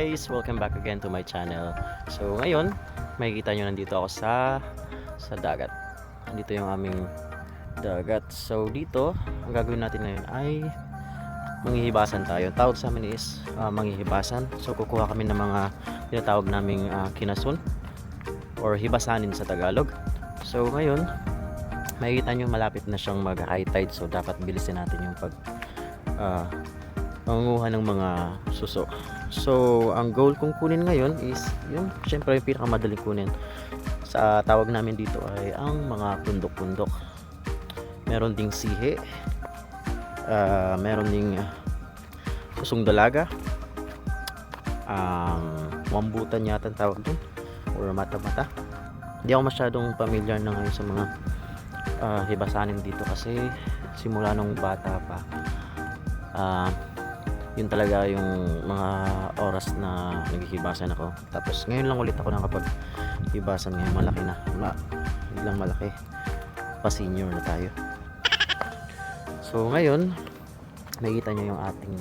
guys! Welcome back again to my channel. So ngayon, makikita nyo nandito ako sa sa dagat. Nandito yung aming dagat. So dito, ang gagawin natin ngayon ay manghihibasan tayo. Tawag sa amin is ah, manghihibasan. So kukuha kami ng mga tinatawag naming ah, kinasun or hibasanin sa Tagalog. So ngayon, makikita nyo malapit na siyang mag high tide. So dapat bilisin natin yung pag ah, pangunguha ng mga suso. So, ang goal kong kunin ngayon is yung syempre yung pinakamadaling kunin. Sa tawag namin dito ay ang mga pundok-pundok. Meron ding sihe. ah, meron ding susong dalaga. Um, wambutan yata ang tawag dun. Or mata-mata. Hindi ako masyadong familiar na ngayon sa mga ah, hibasanin dito kasi simula nung bata pa ah yun talaga yung mga oras na naghihibasan ako. Tapos ngayon lang ulit ako nakapag hibasan ngayon malaki na. Ma biglang malaki. Pa senior na tayo. So ngayon nakikita nyo yung ating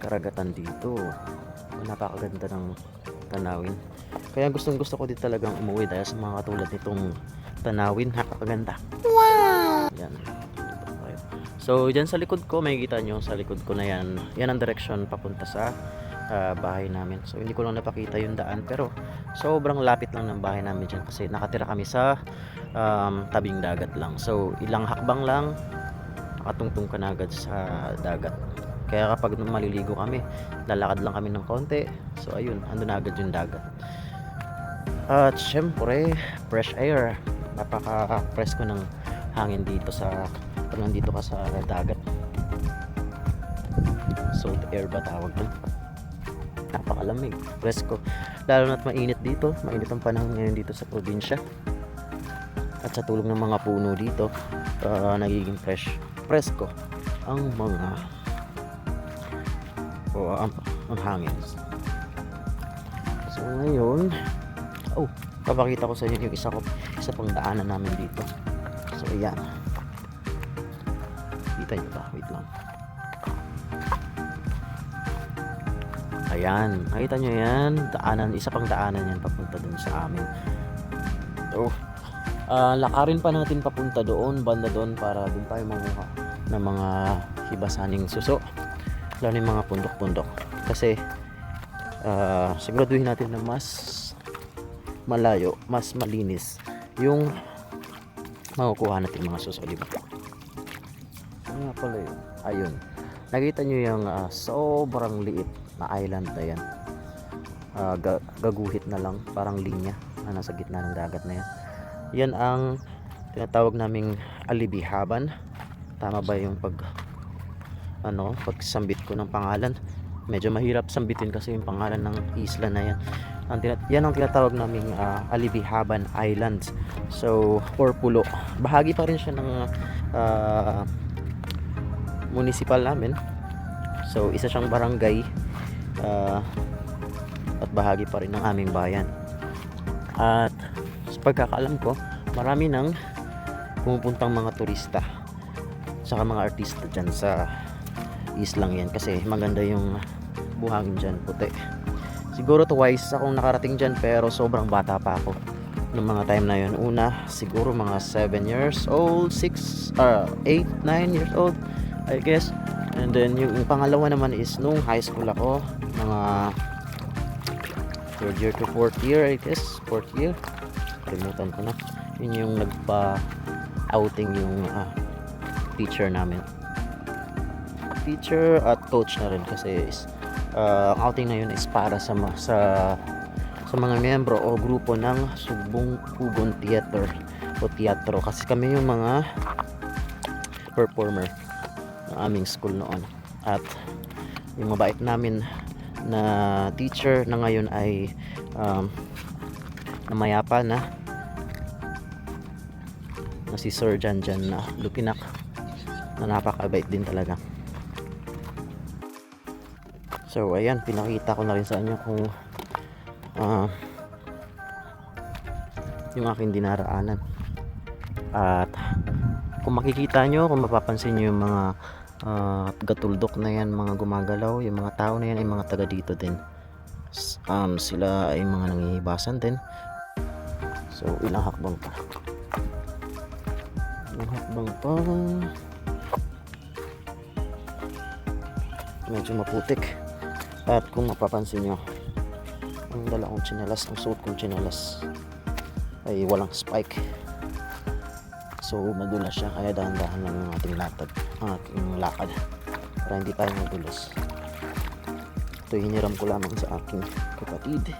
karagatan dito. Napakaganda ng tanawin. Kaya gustong gusto ko din talagang umuwi dahil sa mga katulad nitong tanawin. Napakaganda. Wow! Yan. So, dyan sa likod ko, makikita nyo sa likod ko na yan. Yan ang direction papunta sa ah, bahay namin. So, hindi ko lang napakita yung daan. Pero, sobrang lapit lang ng bahay namin dyan. Kasi nakatira kami sa um, tabing dagat lang. So, ilang hakbang lang, nakatungtong ka na agad sa dagat. Kaya kapag maliligo kami, lalakad lang kami ng konti. So, ayun, ando na agad yung dagat. At syempre, fresh air. Napaka-presko ng hangin dito sa pag nandito ka sa dagat. Salt air ba tawag doon napakalamig. Presko. Lalo na't mainit dito. Mainit ang panahon ngayon dito sa probinsya. At sa tulong ng mga puno dito ah, nagiging fresh presko ang mga o ang, ang hangin. So ngayon oh papakita ko sa inyo yung isa ko isa pang daanan namin dito. So ayan Kita nyo ba? Wait lang. Ayan. Nakita nyo yan. Daanan. Isa pang daanan yan papunta dun sa amin. So, ah, lakarin pa natin papunta doon. Banda doon para doon tayo manguha ng mga hibasaning suso. Lalo yung mga pundok-pundok. Kasi, ah, siguraduhin natin na mas malayo, mas malinis yung makukuha natin mga suso, di? Nga pala yun? Ayun. Nakita nyo yung ah, sobrang liit na island na yan. Ah, ga- gaguhit na lang, parang linya na nasa gitna ng dagat na yan. Yan ang tinatawag naming alibihaban. Tama ba yung pag ano, pagsambit ko ng pangalan? Medyo mahirap sambitin kasi yung pangalan ng isla na yan. Ang yan ang tinatawag naming ah, Alibihaban Islands. So, or pulo. Bahagi pa rin siya ng ah, municipal namin. So, isa siyang barangay ah, at bahagi pa rin ng aming bayan. At sa pagkakaalam ko, marami nang pumupuntang mga turista saka mga artista dyan sa islang yan kasi maganda yung buhangin dyan puti siguro twice akong nakarating dyan pero sobrang bata pa ako ng mga time na yun una siguro mga 7 years old 6 uh, 8 9 years old I guess. And then yung, yung pangalawa naman is nung high school ako mga third year to fourth year I guess. Fourth year. Kalimutan ko na. Yun yung nagpa outing yung ah, teacher namin. Teacher at coach na rin kasi is ah, ang outing na yun is para sa sa sa mga miyembro o grupo ng Sugbong Pugon Theater o teatro. Kasi kami yung mga performer ng aming school noon. At yung mabait namin na teacher na ngayon ay um, namayapa na. Na si Sir Jan Jan na Lupinak na napakabait din talaga. So ayan pinakita ko na rin sa inyo kung ah, yung aking dinaraanan. At kung makikita nyo kung mapapansin nyo yung mga ah, gatuldok na yan mga gumagalaw yung mga tao na yan ay mga taga dito din Um, sila ay mga nangihibasan din. So, ilang hakbang pa. Ilang hakbang pa. Medyo maputik. At kung mapapansin nyo, ang dala kong tsinelas, ang suot kong tsinelas ay walang spike. So, madulas siya. Kaya dahan-dahan lang yung ating latag, ang ating lakad. Para hindi tayo madulas. Ito hiniram ko lamang sa aking kapatid.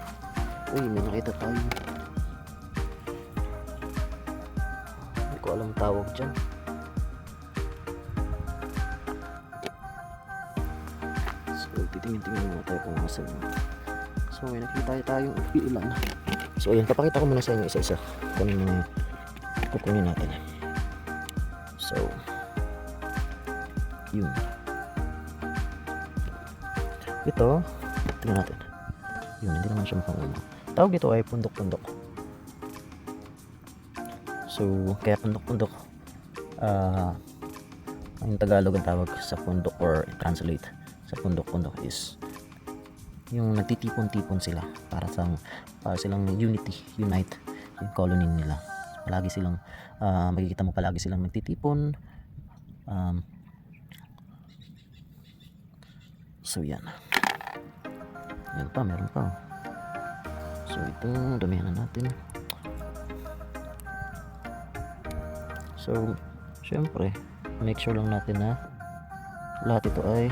Uy, may nakita tayo. Hindi ko alam tawag dyan. So, titingin-tingin muna tayo kung nasa So, may nakita tayong ilan. So, ayan, papakita ko muna sa inyo isa-isa. Kung kukunin natin. Ito, tingnan natin. Yun, hindi naman siya mukhang ulo. Tawag dito ay pundok-pundok. So, kaya pundok-pundok, ah, ang Tagalog ang tawag sa pundok or translate sa pundok-pundok is yung nagtitipon-tipon sila para sa para silang unity, unite yung colony nila. Palagi silang ah, makikita mo palagi silang nagtitipon. Um, so yan. Yan pa, meron pa. So ito, damihan na natin. So, syempre, make sure lang natin na lahat ito ay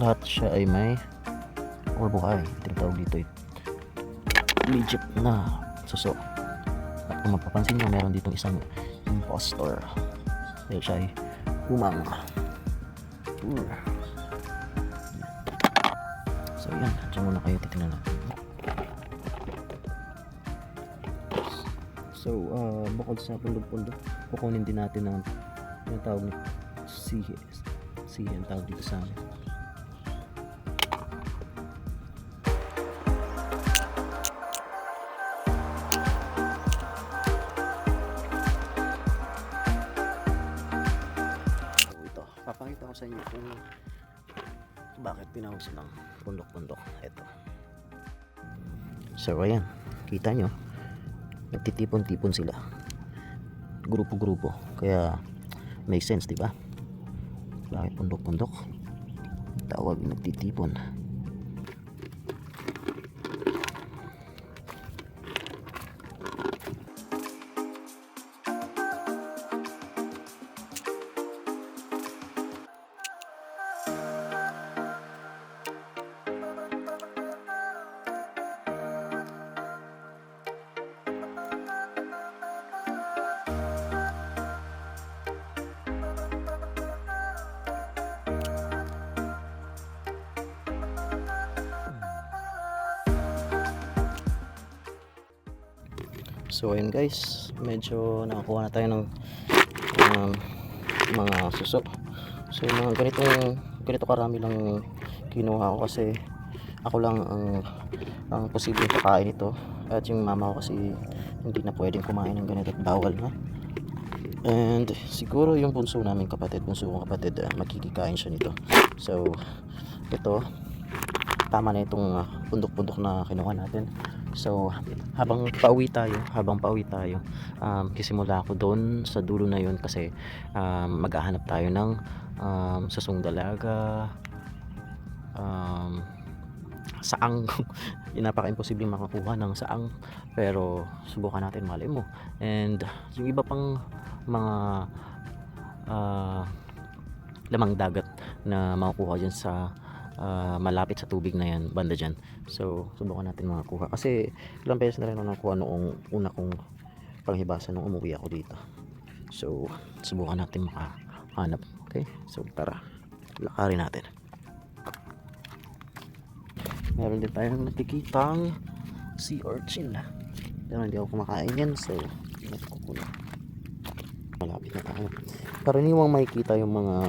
lahat siya ay may or buhay. Tinatawag dito ay legit na suso. At kung mapapansin nyo, meron dito isang impostor. Dahil siya ay umang. Uh. Yan, dyan muna kayo titingnan natin. So, uh, bukod sa pundok-pundok, kukunin din natin ang yung tawag ni. Sihe ang tawag dito sa amin. Ito, papakita ko sa inyo kung bakit tinawag silang pundok-pundok. Ito. So, ayan. Kita nyo. Nagtitipon-tipon sila. Grupo-grupo. Kaya, make sense, di ba? Bakit pundok-pundok? Tawag nagtitipon. So ayun guys, medyo nakakuha na tayo ng um, mga suso. So mga ganitong ganito karami lang kinuha ko kasi ako lang ang ang posibleng kakain ito at yung mama ko kasi hindi na pwedeng kumain ng ganito at bawal na. And siguro yung bunso namin kapatid, bunso kong kapatid, uh, magkikikain siya nito. So ito, tama na itong uh, pundok-pundok na kinuha natin. So, habang pauwi tayo, habang pauwi tayo, um, kisimula ako doon sa dulo na yun kasi um, maghahanap tayo ng um, sasong dalaga, um, saang, napaka-imposible makakuha ng saang, pero subukan natin malay mo. And yung iba pang mga ah, lamang dagat na makukuha dyan sa ah, malapit sa tubig na yan, banda dyan. So, subukan natin makakuha. Kasi, ilang beses na rin ako nakuha noong una kong panghibasa nung umuwi ako dito. So, subukan natin makahanap. Okay? So, tara. Lakarin natin. Meron din tayong nakikitang sea urchin. Pero hindi ako kumakain yan. So, kukunin. Malapit na tayo. Karaniwang makikita yung mga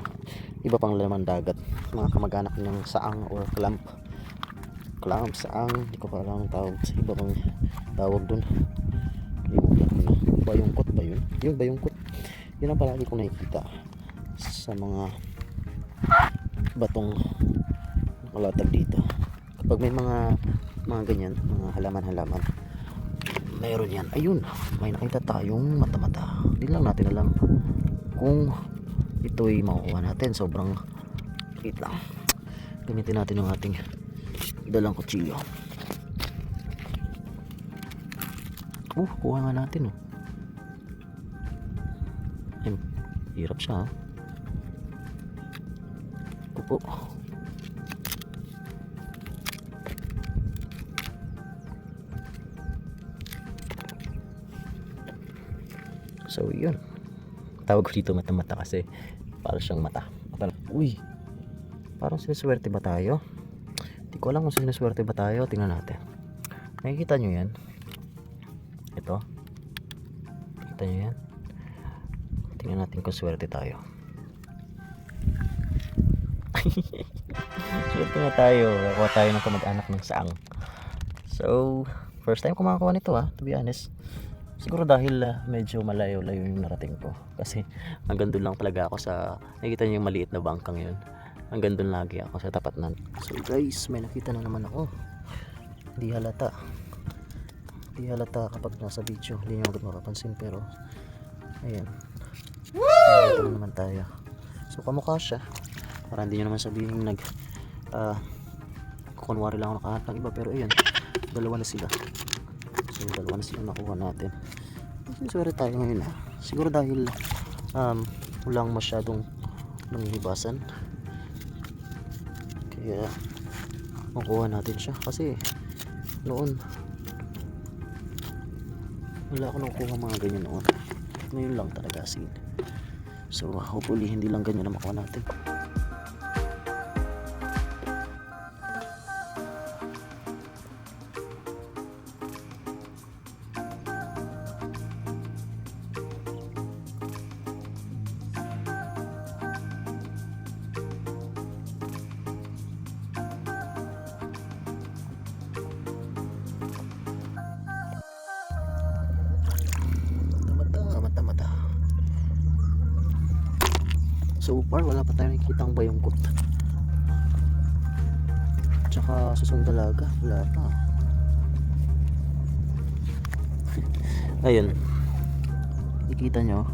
iba pang laman dagat. Mga kamag-anak ng saang or clamp clamp, saang, hindi ko pa alam ang tawag sa iba pang tawag dun. Bayungkot ba yun? Yung bayungkot. Yun ang palagi ko nakikita sa mga batong malatag dito kapag may mga mga ganyan mga halaman-halaman mayroon yan ayun may nakita tayong mata-mata di lang natin alam kung ito'y makukuha natin sobrang wait lang gamitin natin yung ating dalang kutsilyo uh kuha nga natin oh Ayun, hirap siya ha Opo. So, yun. Tawag ko dito mata-mata kasi para siyang. Mata Uy, parang sinaswerte ba tayo? Hindi ko alam kung sinaswerte ba tayo. Tingnan natin. Nakikita nyo yan? Ito. Nakikita nyo yan? Tingnan natin kung swerte tayo. Swerte na tayo. Nakuha tayo ng kamag-anak ng saang. So, first time ko makakuha nito ha, to be honest. Siguro dahil ah, medyo malayo-layo yung narating ko. Kasi hanggang doon lang talaga ako sa, nakikita niyo yung maliit na bangkang yun. Hanggang doon lagi ako sa tapat nan. So guys, may nakita na naman ako. Hindi halata. Hindi halata kapag nasa video. Hindi nyo agad mapapansin pero, ayan. Ito na naman tayo. So kamukha siya. Para hindi nyo naman sabihin nag, ah, kukunwari lang ako nakahanap ng iba. Pero ayan, dalawa na sila. So, dalawa na sila nakuha natin. Sorry tayo ngayon ah. Siguro dahil um, walang masyadong nangihibasan. Kaya makuha natin siya. Kasi noon wala ako nakukuha mga ganyan noon. Ngayon lang talaga as in. So hopefully hindi lang ganyan na makuha natin. So far, wala pa tayong nakikitang bayongkot. Tsaka susong dalaga, wala pa. Ayun. Nakikita nyo?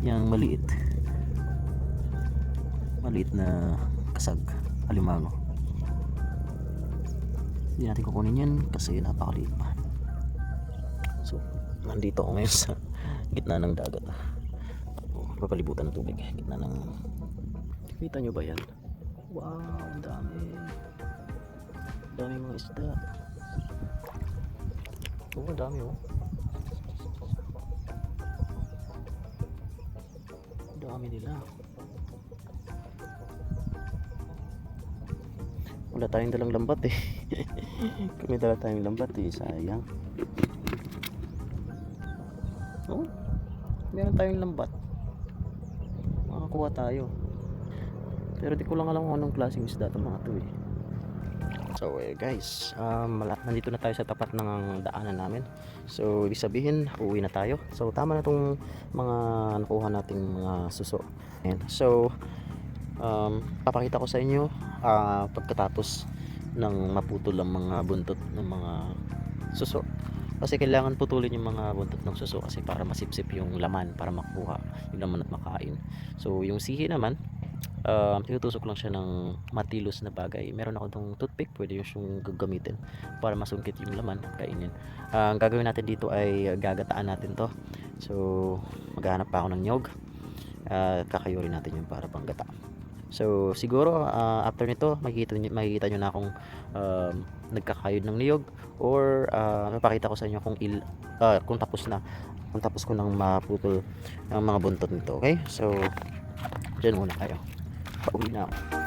Yang maliit. Maliit na kasag, alimango. Hindi natin kukunin yan kasi napakaliit pa. So, nandito ako ngayon sa gitna ng dagat. Oh, papalibutan ng tubig. Gitna ng... Kita nyo ba yan? Wow, dami. Dami mga isda. Oo, ang dami oh. Dami nila. Wala tayong dalang lambat eh. May dala tayong lambat eh, sayang. Oh, meron tayong lambat. Makakuha tayo. Pero di ko lang alam kung anong klaseng isda itong mga to eh. So eh, guys, um, nandito na tayo sa tapat ng daanan namin. So ibig sabihin, uuwi na tayo. So tama na itong mga nakuha nating mga suso. Ayan. So, um, papakita ko sa inyo ah, pagkatapos ng maputol ang mga buntot ng mga suso. Kasi kailangan putulin yung mga buntot ng suso kasi para masipsip yung laman para makuha yung laman at makain. So yung sihi naman, um, tinutusok lang siya ng matilos na bagay. Meron ako tong toothpick, pwede yung siyang gagamitin para masungkit yung laman at kainin. Ah, ang gagawin natin dito ay gagataan natin to. So maghanap pa ako ng nyog. at kakayurin natin yung para panggata. So siguro ah, after nito makikita niyo makikita niyo na akong um, nagkakayod ng niyog or ah, mapakita ko sa inyo kung il ah, kung tapos na kung tapos ko nang maputol ang mga buntot nito. Okay? So diyan muna kayo. Pauwi na ako.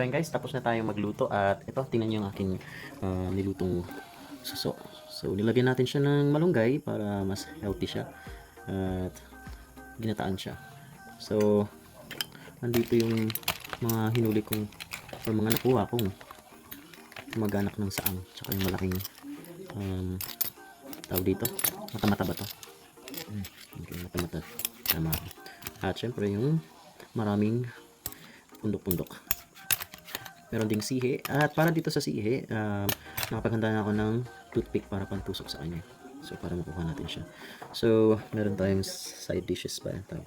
So guys, tapos na tayong magluto at ito, tingnan niyo yung aking ah, nilutong suso. So nilagyan natin siya ng malunggay para mas healthy siya at ginataan siya. So nandito yung mga hinuli kong or mga nakuha kong mag-anak ng saang tsaka yung malaking um, tawag dito mata-mata ba to? Hmm, okay, mata-mata tama at syempre yung maraming pundok-pundok meron ding sihi. At para dito sa sihi um, nakapaghanda na ako ng toothpick para pantusok sa kanya. So para makuha natin siya. So meron tayong side dishes pa. Tawag.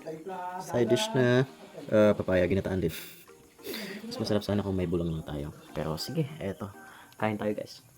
side dish na uh, papaya ginataan din mas masarap sana kung may bulong lang tayo. Pero sige eto. Kain tayo guys